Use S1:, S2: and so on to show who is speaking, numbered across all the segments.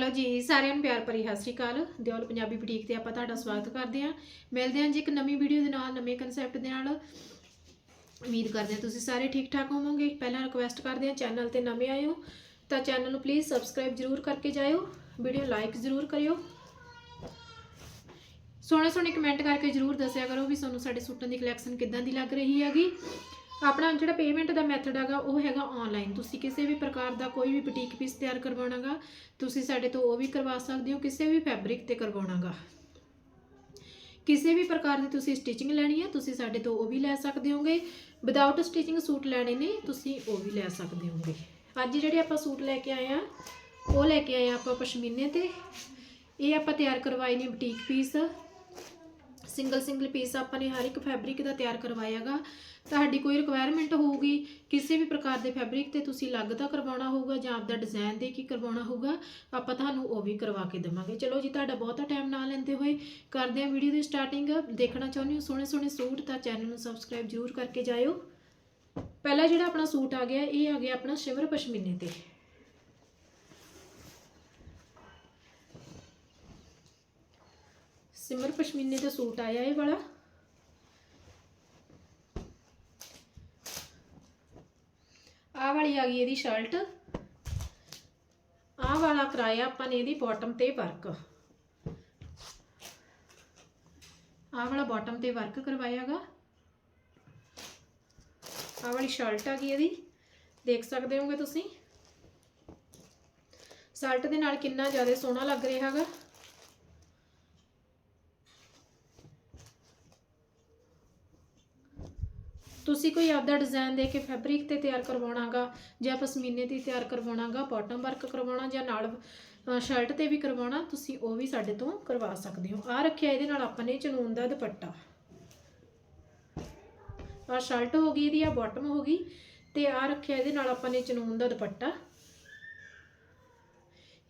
S1: Hello ਜੀ, ਸਾਰਿਆਂ ਨੂੰ ਪਿਆਰ ਭਰੀ ਸਤਿ ਸ਼੍ਰੀ ਅਕਾਲ। ਦਿਓਲ ਪੰਜਾਬੀ ਬੁਟੀਕ ਤੇ ਆਪਾਂ ਤੁਹਾਡਾ ਸਵਾਗਤ ਕਰਦੇ ਹਾਂ। ਮਿਲਦੇ ਹਾਂ ਜੀ ਇੱਕ ਨਵੀਂ ਵੀਡੀਓ ਦੇ ਨਾਲ, ਨਵੇਂ ਕਨਸੈਪਟ ਦੇ ਨਾਲ। ਉਮੀਦ ਕਰਦੇ ਹਾਂ ਤੁਸੀਂ ਸਾਰੇ ਠੀਕ ਠਾਕ ਹੋਵੋਗੇ। ਪਹਿਲਾਂ ਰਿਕੁਐਸਟ ਕਰਦੇ ਹਾਂ ਚੈਨਲ ਤੇ ਨਵੇਂ ਆਏ ਹੋ ਤਾਂ ਚੈਨਲ ਨੂੰ ਪਲੀਜ਼ ਸਬਸਕ੍ਰਾਈਬ ਜ਼ਰੂਰ ਕਰਕੇ ਜਾਇਓ। ਵੀਡੀਓ ਲਾਈਕ ਜ਼ਰੂਰ ਕਰਿਓ। ਸੋਹਣੇ ਸੋਹਣੇ ਕਮੈਂਟ ਕਰਕੇ ਜ਼ਰੂਰ ਦੱਸਿਆ ਕਰੋ ਵੀ ਤੁਹਾਨੂੰ ਸਾਡੇ ਸੂਟਾਂ ਦੀ ਕਲੈਕਸ਼ਨ ਕਿੱਦਾਂ ਦੀ ਲੱਗ ਰਹੀ ਹੈਗੀ। ਆਪਣਾ ਜਿਹੜਾ ਪੇਮੈਂਟ ਦਾ ਮੈਥਡ ਹੈਗਾ, ਉਹ ਹੈਗਾ ਆਨਲਾਈਨ ਤੁਸੀਂ ਕਿਸੇ ਵੀ ਪ੍ਰਕਾਰ ਦਾ ਕੋਈ ਵੀ ਬੁਟੀਕ ਪੀਸ ਤਿਆਰ ਕਰਵਾਉਣਾਗਾ, ਤੁਸੀਂ ਸਾਡੇ ਤੋਂ ਉਹ ਵੀ ਕਰਵਾ ਸਕਦੇ ਹੋ, ਕਿਸੇ ਵੀ ਫੈਬਰਿਕ ਤੇ ਕਰਵਾਉਣਾਗਾ। ਕਿਸੇ ਵੀ ਪ੍ਰਕਾਰ ਦੀ ਤੁਸੀਂ ਸਟਿਚਿੰਗ ਲੈਣੀ ਹੈ, ਤੁਸੀਂ ਸਾਡੇ ਤੋਂ ਉਹ ਵੀ ਲੈ ਸਕਦੇ ਹੋਗੇ। ਵਿਦਆਊਟ ਸਟਿਚਿੰਗ ਸੂਟ ਲੈਣੇ ਨੇ, ਤੁਸੀਂ ਉਹ ਵੀ ਲੈ ਸਕਦੇ ਹੋਗੇ। ਅੱਜ ਜਿਹੜੇ ਆਪਾਂ ਸੂਟ ਲੈ ਕੇ ਆਏ ਆ ਉਹ ਲੈ ਕੇ ਆਏ ਆ ਆਪਾਂ ਪਸ਼ਮੀਨੇ ਤੇ। ਇਹ ਆਪਾਂ ਤਿਆਰ ਕਰਵਾਏ ਨੇ boutique piece single single piece ਆਪਾਂ ਨੇ ਹਰ ਇੱਕ ਫੈਬਰਿਕ ਦਾ ਤਿਆਰ ਕਰਵਾਇਆਗਾ। ਤੁਹਾਡੀ ਕੋਈ ਰਿਕੁਆਇਰਮੈਂਟ ਹੋਊਗੀ, ਕਿਸੇ ਵੀ ਪ੍ਰਕਾਰ ਦੇ ਫੈਬਰਿਕ ਤੇ ਤੁਸੀਂ ਅਲੱਗ ਦਾ ਕਰਵਾਉਣਾ ਹੋਊਗਾ ਜਾਂ ਆਪਦਾ ਡਿਜ਼ਾਈਨ ਦੇ ਕੀ ਕਰਵਾਉਣਾ ਹੋਊਗਾ, ਆਪਾਂ ਤੁਹਾਨੂੰ ਉਹ ਵੀ ਕਰਵਾ ਕੇ ਦੇਵਾਂਗੇ। ਚਲੋ ਜੀ, ਤੁਹਾਡਾ ਬਹੁਤਾ ਟਾਈਮ ਨਾ ਲੈਂਦੇ ਹੋਏ ਕਰਦੇ ਹਾਂ ਵੀਡੀਓ ਦੀ ਸਟਾਰਟਿੰਗ ਦੇਖਣਾ ਚਾਹੁੰਦੇ ਹੋ ਸੋਹਣੇ ਸੋਹਣੇ ਸੂਟ ਤਾਂ ਚੈਨਲ ਨੂੰ ਸਬਸਕ੍ਰਾਈਬ ਜ਼ਰੂਰ ਕਰਕੇ ਜਾਇਓ। ਪਹਿਲਾ ਜਿਹੜਾ ਆਪਣਾ ਸੂਟ ਆ ਗਿਆ, ਇਹ ਆ ਗਿਆ ਆਪਣਾ ਸ਼ਿਮਰ ਪਸ਼ਮੀਨੇ ਤੇ। ਸਿਮਰ ਪਸ਼ਮੀਨੇ ਦਾ ਸੂਟ ਆਇਆ ਇਹ ਵਾਲਾ। ਆਹ ਵਾਲੀ ਆ ਗਈ ਇਹਦੀ ਸ਼ਰਟ। ਆਹ ਵਾਲਾ ਕਰਾਇਆ ਆਪਾਂ ਨੇ ਇਹਦੀ ਬਾਟਮ ਤੇ ਵਰਕ ਆਹ ਵਾਲਾ ਬਾਟਮ ਤੇ ਵਰਕ ਕਰਵਾਇਆਗਾ। ਆਹ ਵਾਲੀ ਸ਼ਰਟ ਆ ਗਈ ਇਹਦੀ। ਦੇਖ ਸਕਦੇ ਹੋਗੇ ਤੁਸੀਂ? ਸ਼ਰਟ ਦੇ ਨਾਲ ਕਿੰਨਾ ਜ਼ਿਆਦਾ ਸੋਹਣਾ ਲੱਗ ਰਿਹਾ ਹੈਗਾ। ਤੁਸੀਂ ਕੋਈ ਆਪਦਾ ਡਿਜ਼ਾਈਨ ਦੇ ਕੇ ਫੈਬਰਿਕ ਤੇ ਤਿਆਰ ਕਰਵਾਉਣਾਗਾ, ਜਾਂ ਪਸ਼ਮੀਨੇ ਤੇ ਤਿਆਰ ਕਰਵਾਉਣਾਗਾ ਬਾਟਮ ਵਰਕ ਕਰਵਾਉਣਾ, ਜਾਂ ਨਾਲ ਸ਼ਰਟ ਤੇ ਵੀ ਕਰਵਾਉਣਾ, ਤੁਸੀਂ ਉਹ ਵੀ ਸਾਡੇ ਤੋਂ ਕਰਵਾ ਸਕਦੇ ਹੋ। ਆ ਰੱਖਿਆ ਇਹਦੇ ਨਾਲ ਆਪਾਂ ਨੇ ਚਨੂਨ ਦਾ ਦੁਪੱਟਾ। ਆ ਸ਼ਰਟ ਹੋ ਗਈ ਇਹਦੀ, ਆ ਬਾਟਮ ਹੋ ਗਈ, ਤੇ ਆ ਰੱਖਿਆ ਇਹਦੇ ਨਾਲ ਆਪਾਂ ਨੇ ਚਨੂਨ ਦਾ ਦੁਪੱਟਾ।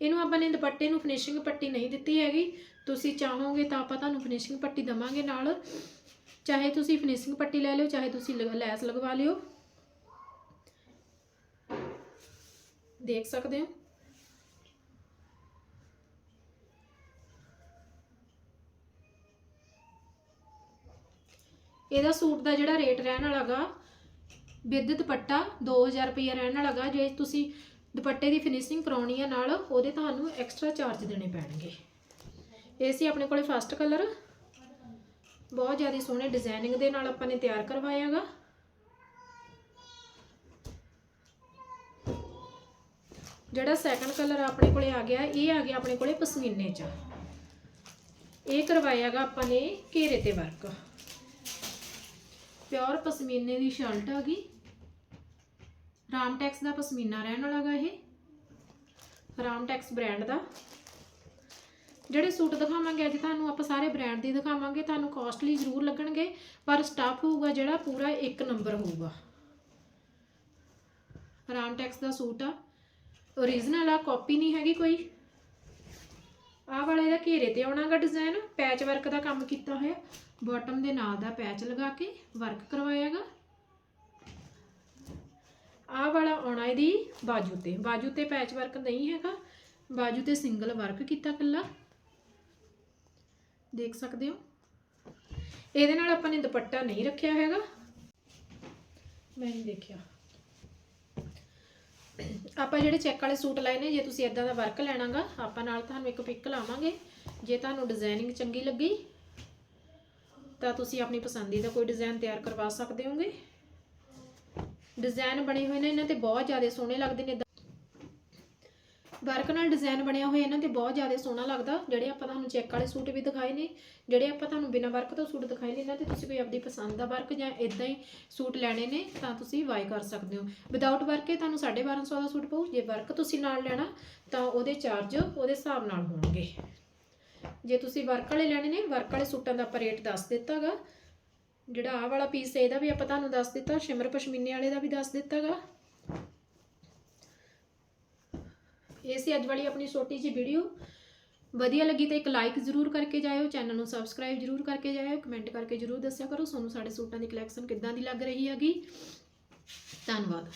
S1: ਇਹਨੂੰ ਆਪਾਂ ਨੇ ਦੁਪੱਟੇ ਨੂੰ ਫਿਨਿਸ਼ਿੰਗ ਪੱਟੀ ਨਹੀਂ ਦਿੱਤੀ ਹੈਗੀ। ਤੁਸੀਂ ਚਾਹੋਗੇ ਤਾਂ ਆਪਾਂ ਤੁਹਾਨੂੰ ਫਿਨਿਸ਼ਿੰਗ ਪੱਟੀ ਦਵਾਂਗੇ ਨਾਲ। ਚਾਹੇ ਤੁਸੀਂ ਫਿਨਿਸ਼ਿੰਗ ਪੱਟੀ ਲੈ ਲਿਓ, ਚਾਹੇ ਤੁਸੀਂ ਲਗ- ਲੈਸ ਲਗਵਾ ਲਿਓ। ਦੇਖ ਸਕਦੇ ਹੋ? ਇਹਦਾ ਸੂਟ ਦਾ ਜਿਹੜਾ ਰੇਟ ਰਹਿਣ ਵਾਲਾਗਾ ਵਿਦ ਦੁਪੱਟਾ 2000 ਰੁਪਏ ਰਹਿਣ ਵਾਲਾਗਾ ਜੇ ਤੁਸੀਂ ਦੁਪੱਟੇ ਦੀ ਫਿਨਿਸ਼ਿੰਗ ਕਰਾਉਣੀ ਹੈ ਨਾਲ, ਉਹਦੇ ਤੁਹਾਨੂੰ ਐਕਸਟਰਾ ਚਾਰਜ ਦੇਣੇ ਪੈਣਗੇ। ਇਹ ਸੀ ਆਪਣੇ ਕੋਲੇ ਫਸਟ ਕਲਰ ਬਹੁਤ ਜ਼ਿਆਦਾ ਸੋਹਣੇ ਡਿਜ਼ਾਈਨਿੰਗ ਦੇ ਨਾਲ ਆਪਾਂ ਨੇ ਤਿਆਰ ਕਰਵਾਇਆ ਹੈਗਾ ਜਿਹੜਾ ਸੈਕੰਡ ਕਲਰ ਆਪਣੇ ਕੋਲੇ ਆ ਗਿਆ, ਇਹ ਆ ਗਿਆ ਆਪਣੇ ਕੋਲੇ ਪਸ਼ਮੀਨੇ ਚ। ਇਹ ਕਰਵਾਇਆਗਾ ਆਪਾਂ ਨੇ ਘੇਰੇ ਤੇ ਵਰਕ ਪਿਓਰ ਪਸ਼ਮੀਨੇ ਦੀ ਸ਼ਰਟ ਆ ਗਈ। ਰਾਮਟੈਕਸ ਦਾ ਪਸ਼ਮੀਨਾ ਰਹਿਣ ਵਾਲਾਗਾ ਇਹ। ਰਾਮਟੈਕਸ ਬ੍ਰਾਂਡ ਦਾ। ਜਿਹੜੇ ਸੂਟ ਦਿਖਾਵਾਂਗੇ, ਅੱਜ ਤੁਹਾਨੂੰ ਆਪਾਂ ਸਾਰੇ ਬ੍ਰਾਂਡ ਦੇ ਦਿਖਾਵਾਂਗੇ। ਤੁਹਾਨੂੰ ਕਾਸਟਲੀ ਜ਼ਰੂਰ ਲੱਗਣਗੇ, ਪਰ ਸਟਾਫ ਹੋਊਗਾ ਜਿਹੜਾ ਪੂਰਾ ਇੱਕ ਨੰਬਰ ਹੋਊਗਾ। ਰਾਮਟੈਕਸ ਦਾ ਸੂਟ ਆ। ਓਰੀਜਨਲ ਆ ਕਾਪੀ ਨਹੀਂ ਹੈਗੀ ਕੋਈ। ਆਹ ਵਾਲੇ ਦਾ ਘੇਰੇ ਤੇ ਆਉਣਾਗਾ ਡਿਜ਼ਾਈਨ ਪੈਚ ਵਰਕ ਦਾ ਕੰਮ ਕੀਤਾ ਹੋਇਆ। ਬਾਟਮ ਦੇ ਨਾਲ ਦਾ ਪੈਚ ਲਗਾ ਕੇ ਵਰਕ ਕਰਵਾਇਆਗਾ ਆਹ ਵਾਲਾ ਆਉਣਾ ਇਹਦੀ ਬਾਜੂ ਤੇ। ਬਾਜੂ ਤੇ ਪੈਚ ਵਰਕ ਨਹੀਂ ਹੈਗਾ। ਬਾਜੂ ਤੇ ਸਿੰਗਲ ਵਰਕ ਕੀਤਾ ਕੱਲਾ ਦੇਖ ਸਕਦੇ ਹੋ। ਇਹਦੇ ਨਾਲ ਆਪਾਂ ਨੇ ਦੁਪੱਟਾ ਨਹੀਂ ਰੱਖਿਆ ਹੈਗਾ। ਮੈਂ ਨਹੀਂ ਦੇਖਿਆ। ਆਪਾਂ ਜਿਹੜੇ ਚੈੱਕ ਵਾਲੇ ਸੂਟ ਲਏ ਨੇ, ਜੇ ਤੁਸੀਂ ਇਦਾਂ ਦਾ ਵਰਕ ਲੈਣਾਗਾ, ਆਪਾਂ ਨਾਲ ਤੁਹਾਨੂੰ ਇੱਕ ਪਿਕ ਲਾਵਾਂਗੇ। ਜੇ ਤੁਹਾਨੂੰ ਡਿਜ਼ਾਈਨਿੰਗ ਚੰਗੀ ਲੱਗੀ, ਤਾਂ ਤੁਸੀਂ ਆਪਣੀ ਪਸੰਦੀਦਾ ਕੋਈ ਡਿਜ਼ਾਈਨ ਤਿਆਰ ਕਰਵਾ ਸਕਦੇ ਹੋਗੇ। ਡਿਜ਼ਾਈਨ ਬਣੇ ਹੋਏ ਨੇ, ਇਹਨਾਂ ਤੇ ਬਹੁਤ ਜ਼ਿਆਦਾ ਸੋਹਣੇ ਲੱਗਦੇ ਨੇ। ਵਰਕ ਨਾਲ ਡਿਜ਼ਾਈਨ ਬਣਿਆ ਹੋਇਆ ਇਹਨਾਂ ਤੇ ਬਹੁਤ ਜ਼ਿਆਦਾ ਸੋਹਣਾ ਲੱਗਦਾ। ਜਿਹੜੇ ਆਪਾਂ ਤੁਹਾਨੂੰ ਚੈੱਕ ਵਾਲੇ ਸੂਟ ਵੀ ਦਿਖਾਏ ਨੇ, ਜਿਹੜੇ ਆਪਾਂ ਤੁਹਾਨੂੰ ਬਿਨਾਂ ਵਰਕ ਤੋਂ ਸੂਟ ਦਿਖਾਏ ਨੇ ਇਹਨਾਂ ਤੇ ਤੁਸੀਂ ਕੋਈ ਆਪਣੀ ਪਸੰਦ ਦਾ ਵਰਕ ਜਾਂ ਇਦਾਂ ਹੀ ਸੂਟ ਲੈਣੇ ਨੇ, ਤਾਂ ਤੁਸੀਂ ਬਾਈ ਕਰ ਸਕਦੇ ਹੋ। ਵਿਦਆਊਟ ਵਰਕ ਇਹ ਤੁਹਾਨੂੰ 1250 ਦਾ ਸੂਟ ਪਊ। ਜੇ ਵਰਕ ਤੁਸੀਂ ਨਾਲ ਲੈਣਾ, ਤਾਂ ਉਹਦੇ ਚਾਰਜ ਉਹਦੇ ਹਿਸਾਬ ਨਾਲ ਹੋਣਗੇ। ਜੇ ਤੁਸੀਂ ਵਰਕ ਵਾਲੇ ਲੈਣੇ ਨੇ ਵਰਕ ਵਾਲੇ ਸੂਟਾਂ ਦਾ ਆਪਾਂ ਰੇਟ ਦੱਸ ਦਿੱਤਾਗਾ। ਜਿਹੜਾ ਆਹ ਵਾਲਾ ਪੀਸ ਹੈ, ਇਹਦਾ ਵੀ ਆਪਾਂ ਤੁਹਾਨੂੰ ਦੱਸ ਦਿੱਤਾ। ਸ਼ਿਮਰ ਪਸ਼ਮੀਨੇ ਵਾਲੇ ਦਾ ਵੀ ਦੱਸ ਦਿੱਤਾਗਾ। ਇਹ ਸੀ ਅੱਜ ਵਾਲੀ ਆਪਣੀ ਛੋਟੀ ਜਿਹੀ ਵੀਡੀਓ। ਵਧੀਆ ਲੱਗੀ ਤਾਂ ਇੱਕ ਲਾਈਕ ਜ਼ਰੂਰ ਕਰਕੇ ਜਾਇਓ ਚੈਨਲ ਨੂੰ ਸਬਸਕ੍ਰਾਈਬ ਜ਼ਰੂਰ ਕਰਕੇ ਜਾਇਓ ਕਮੈਂਟ ਕਰਕੇ ਜ਼ਰੂਰ ਦੱਸਿਆ ਕਰੋ। ਤੁਹਾਨੂੰ ਸਾਡੇ ਸੂਟਾਂ ਦੀ ਕਲੈਕਸ਼ਨ ਕਿੱਦਾਂ ਦੀ ਲੱਗ ਰਹੀ ਹੈਗੀ। ਧੰਨਵਾਦ।